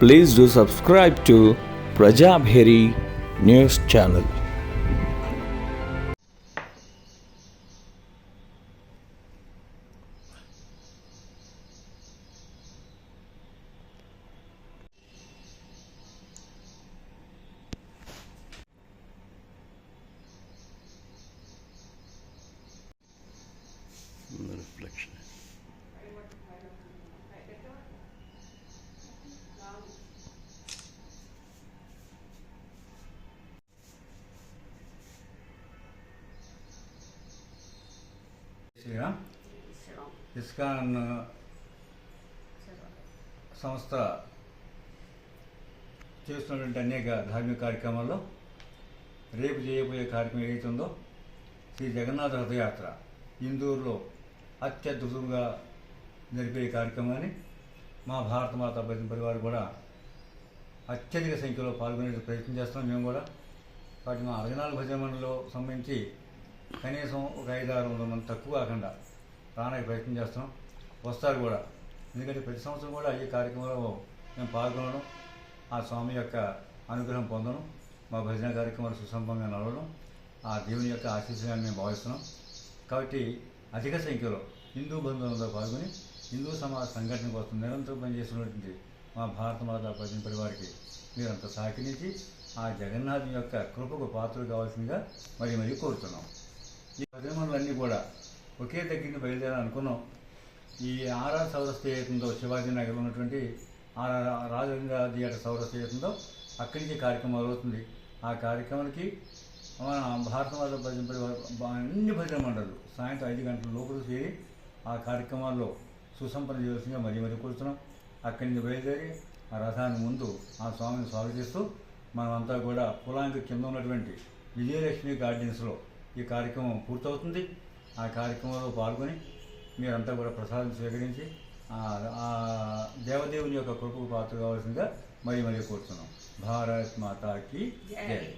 please do subscribe to Prajabheri News Channel. reflection Sriram ISKCON సంస్థ చేస్తున్నటువంటి అనేక ధార్మిక కార్యక్రమాల్లో రేపు చేయబోయే కార్యక్రమం ఏదైతుందో శ్రీ జగన్నాథ రథయాత్ర ఇందూరులో అత్యద్భుతంగా జరిపే కార్యక్రమాన్ని మా భారత మాత భజన పరివారు కూడా అత్యధిక సంఖ్యలో పాల్గొనే ప్రయత్నం చేస్తున్నాం. మేము కూడా వాటి మా అరగనాలు భజన మండలిలో సంబంధించి కనీసం ఒక ఐదు ఆరు వందల మంది తక్కువ కాకుండా రావడానికి ప్రయత్నం చేస్తున్నాం. వస్తారు కూడా. ఎందుకంటే ప్రతి సంవత్సరం కూడా ఈ కార్యక్రమంలో మేము పాల్గొనడం ఆ స్వామి యొక్క అనుగ్రహం పొందడం మా భజన కార్యక్రమాలు సుసంపంగా నడవడం ఆ దేవుని యొక్క ఆశీస్సుగా మేము భావిస్తున్నాం. కాబట్టి అధిక సంఖ్యలో హిందూ బంధువులతో పాల్గొని హిందూ సమాజ సంఘటన కోసం నిరంతరం పనిచేస్తున్నటువంటి మా భారత మాత భజన పరివారికి మీరంతా సహకరించి ఆ జగన్నాథం యొక్క కృపకు పాత్రలు కావాల్సిందిగా మరి మరి కోరుతున్నాం. ఈ ఉద్యమంలన్నీ కూడా. ఒకే దగ్గరికి బయలుదేరాలనుకున్నాం ఈ ఆర్ఆర్ సౌరస్థ ఏతుందో శివాజీ నగర్ ఉన్నటువంటి ఆర్ఆర్ రాజలింగ థియేటర్ సౌరస్థ ఏతుందో అక్కడి నుంచి కార్యక్రమం అవుతుంది ఆ కార్యక్రమానికి మన భారత భజన అన్ని భజన మండలు సాయంత్రం ఐదు గంటల లోపల చేరి ఆ కార్యక్రమాల్లో సుసంపన్న చేయవలసిందిగా మరీ మరీ కూర్చున్నాం అక్కడి నుంచి బయలుదేరి ఆ రథాన్ని ముందు ఆ స్వామిని స్వాగతిస్తూ మనమంతా కూడా పొలానికి కింద ఉన్నటువంటి విజయలక్ష్మి గార్డెన్స్లో ఈ కార్యక్రమం పూర్తవుతుంది. ఆ కార్యక్రమంలో పాల్గొని మీరంతా కూడా ప్రసాదం స్వీకరించి ఆ- దేవదేవుని యొక్క కృపకు పాత్ర కావాల్సిందిగా మరీ మరీ కోరుతున్నాం. భారత్ మాతాకి జై.